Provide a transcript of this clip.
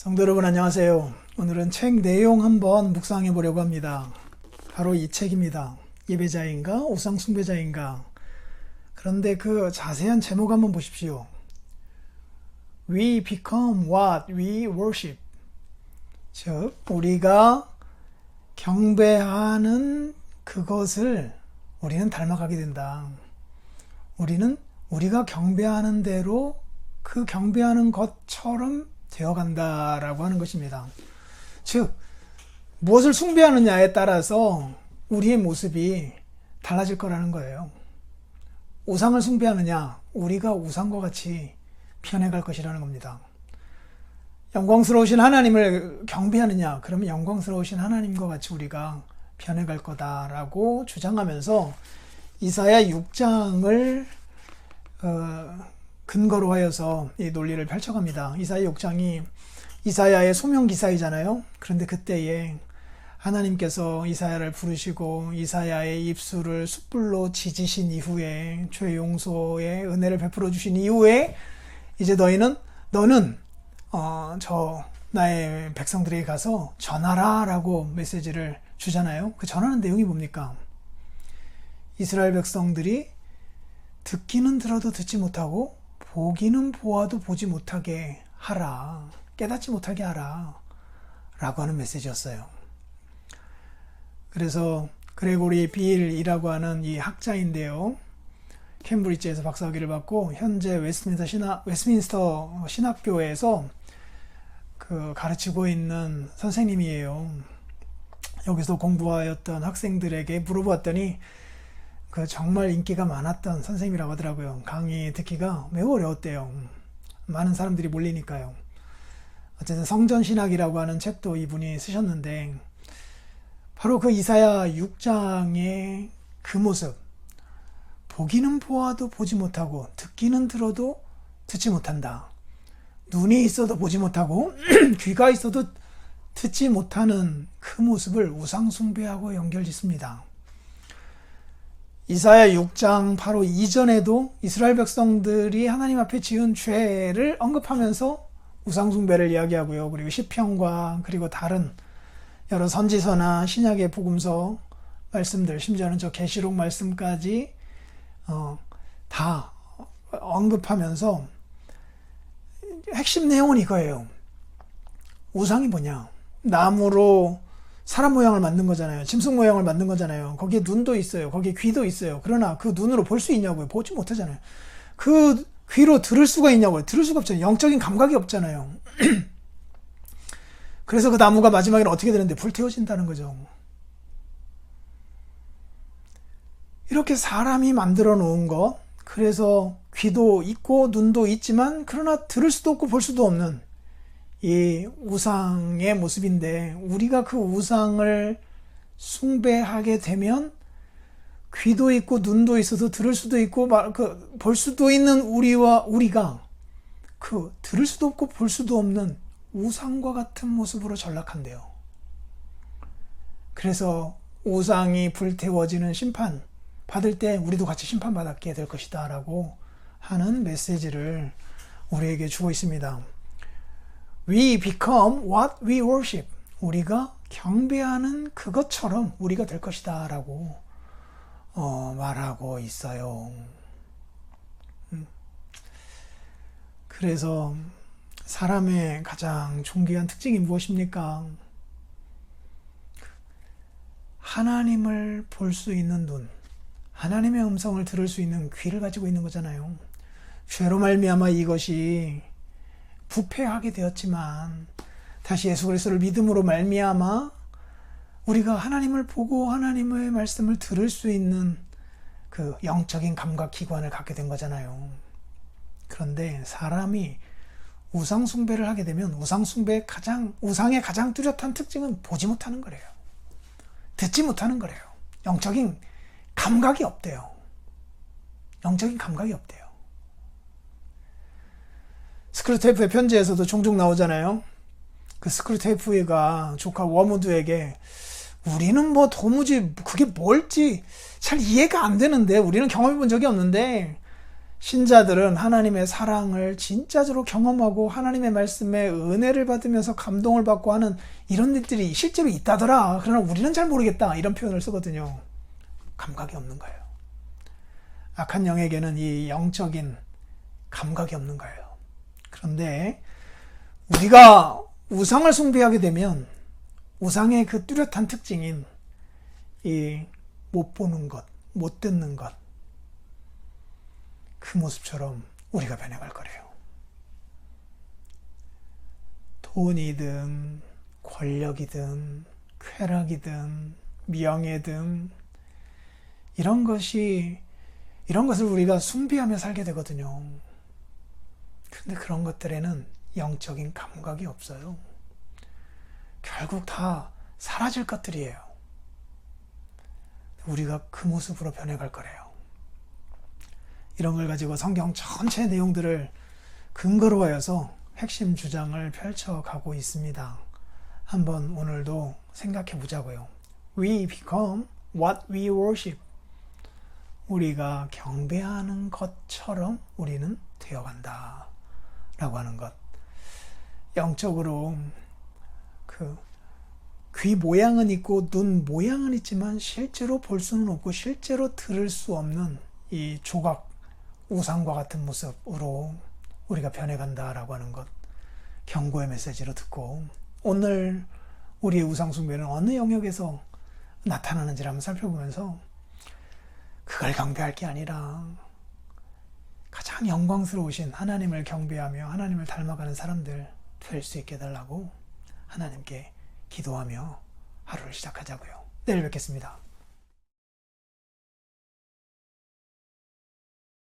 성도 여러분 안녕하세요. 오늘은 책 내용 한번 묵상해 보려고 합니다. 바로 이 책입니다. 예배자인가 우상 숭배자인가. 그런데 그 자세한 제목 한번 보십시오. We become what we worship. 즉 우리가 경배하는 그것을 우리는 닮아가게 된다. 우리는 우리가 경배하는 대로 그 경배하는 것처럼 되어간다라고 하는 것입니다. 즉, 무엇을 숭배하느냐에 따라서 우리의 모습이 달라질 거라는 거예요. 우상을 숭배하느냐, 우리가 우상과 같이 변해갈 것이라는 겁니다. 영광스러우신 하나님을 경배하느냐, 그러면 영광스러우신 하나님과 같이 우리가 변해갈 거다라고 주장하면서 이사야 6장을 어, 근거로 하여서 이 논리를 펼쳐갑니다. 이사야 6장이 이사야의 소명 기사이잖아요. 그런데 그때에 하나님께서 이사야를 부르시고 이사야의 입술을 숯불로 지지신 이후에 죄 용서의 은혜를 베풀어 주신 이후에 이제 너희는 너는 어, 저 나의 백성들에게 가서 전하라라고 메시지를 주잖아요. 그 전하는 내용이 뭡니까? 이스라엘 백성들이 듣기는 들어도 듣지 못하고 보기는 보아도 보지 못하게 하라. 깨닫지 못하게 하라. 라고 하는 메시지였어요. 그래서 그레고리 빌이라고 하는 이 학자인데요. 캠브리지에서 박사학위를 받고 현재 웨스트민스터 신학, 웨스트민스터 신학교에서 그 가르치고 있는 선생님이에요. 여기서 공부하였던 학생들에게 물어보았더니 그 정말 인기가 많았던 선생님이라고 하더라고요. 강의 듣기가 매우 어려웠대요. 많은 사람들이 몰리니까요. 어쨌든 성전신학이라고 하는 책도 이분이 쓰셨는데 바로 그 이사야 6장의 그 모습 보기는 보아도 보지 못하고 듣기는 들어도 듣지 못한다. 눈이 있어도 보지 못하고 귀가 있어도 듣지 못하는 그 모습을 우상숭배하고 연결짓습니다. 이사야 6장 바로 이전에도 이스라엘 백성들이 하나님 앞에 지은 죄를 언급하면서 우상숭배를 이야기하고요. 그리고 시편과 그리고 다른 여러 선지서나 신약의 복음서 말씀들, 심지어는 저 계시록 말씀까지 어, 다 언급하면서 핵심 내용은 이거예요. 우상이 뭐냐? 나무로 사람 모양을 만든 거잖아요. 짐승 모양을 만든 거잖아요. 거기에 눈도 있어요. 거기에 귀도 있어요. 그러나 그 눈으로 볼 수 있냐고요? 보지 못하잖아요. 그 귀로 들을 수가 있냐고요? 들을 수가 없잖아요. 영적인 감각이 없잖아요. 그래서 그 나무가 마지막에는 어떻게 되는데 불태워진다는 거죠. 이렇게 사람이 만들어 놓은 것, 그래서 귀도 있고 눈도 있지만 그러나 들을 수도 없고 볼 수도 없는 이 우상의 모습인데 우리가 그 우상을 숭배하게 되면 귀도 있고 눈도 있어서 들을 수도 있고 그볼 수도 있는 우리와 우리가 그 들을 수도 없고 볼 수도 없는 우상과 같은 모습으로 전락한대요. 그래서 우상이 불태워지는 심판 받을 때 우리도 같이 심판받게 될 것이다 라고 하는 메시지를 우리에게 주고 있습니다. We become what we worship. 우리가 경배하는 그것처럼 우리가 될 것이다 라고 어, 말하고 있어요. 음. 그래서 사람의 가장 존귀한 특징이 무엇입니까? 하나님을 볼 수 있는 눈, 하나님의 음성을 들을 수 있는 귀를 가지고 있는 거잖아요. 죄로 말미암아 이것이 부패하게 되었지만 다시 예수 그리스도를 믿음으로 말미암아 우리가 하나님을 보고 하나님의 말씀을 들을 수 있는 그 영적인 감각 기관을 갖게 된 거잖아요. 그런데 사람이 우상 숭배를 하게 되면 우상 숭배의 가장 우상의 가장 뚜렷한 특징은 보지 못하는 거래요. 듣지 못하는 거래요. 영적인 감각이 없대요. 영적인 감각이 없대요. 스크루테이프의 편지에서도 종종 나오잖아요. 그 스크루테이프가 조카 워무드에게 우리는 뭐 도무지 그게 뭘지 잘 이해가 안 되는데 우리는 경험해 본 적이 없는데 신자들은 하나님의 사랑을 진짜로 경험하고 하나님의 말씀에 은혜를 받으면서 감동을 받고 하는 이런 일들이 실제로 있다더라. 그러나 우리는 잘 모르겠다. 이런 표현을 쓰거든요. 감각이 없는 거예요. 악한 영에게는 이 영적인 감각이 없는 거예요. 그런데 우리가 우상을 숭배하게 되면 우상의 그 뚜렷한 특징인 이 못 보는 것, 못 듣는 것, 그 모습처럼 우리가 변해갈 거래요. 돈이든 권력이든 쾌락이든 명예든 이런 것이 이런 것을 우리가 숭배하며 살게 되거든요. 근데 그런 것들에는 영적인 감각이 없어요. 결국 다 사라질 것들이에요. 우리가 그 모습으로 변해갈 거래요. 이런 걸 가지고 성경 전체 내용들을 근거로 하여서 핵심 주장을 펼쳐가고 있습니다. 한번 오늘도 생각해 보자고요. We become what we worship. 우리가 경배하는 것처럼 우리는 되어간다. 라고 하는 것. 영적으로 그 귀 모양은 있고 눈 모양은 있지만 실제로 볼 수는 없고 실제로 들을 수 없는 이 조각 우상과 같은 모습으로 우리가 변해간다라고 하는 것 경고의 메시지로 듣고 오늘 우리의 우상 숭배는 어느 영역에서 나타나는지를 한번 살펴보면서 그걸 경배할 게 아니라 가장 영광스러우신 하나님을 경배하며 하나님을 닮아가는 사람들 될 수 있게 해달라고 하나님께 기도하며 하루를 시작하자고요. 내일 뵙겠습니다.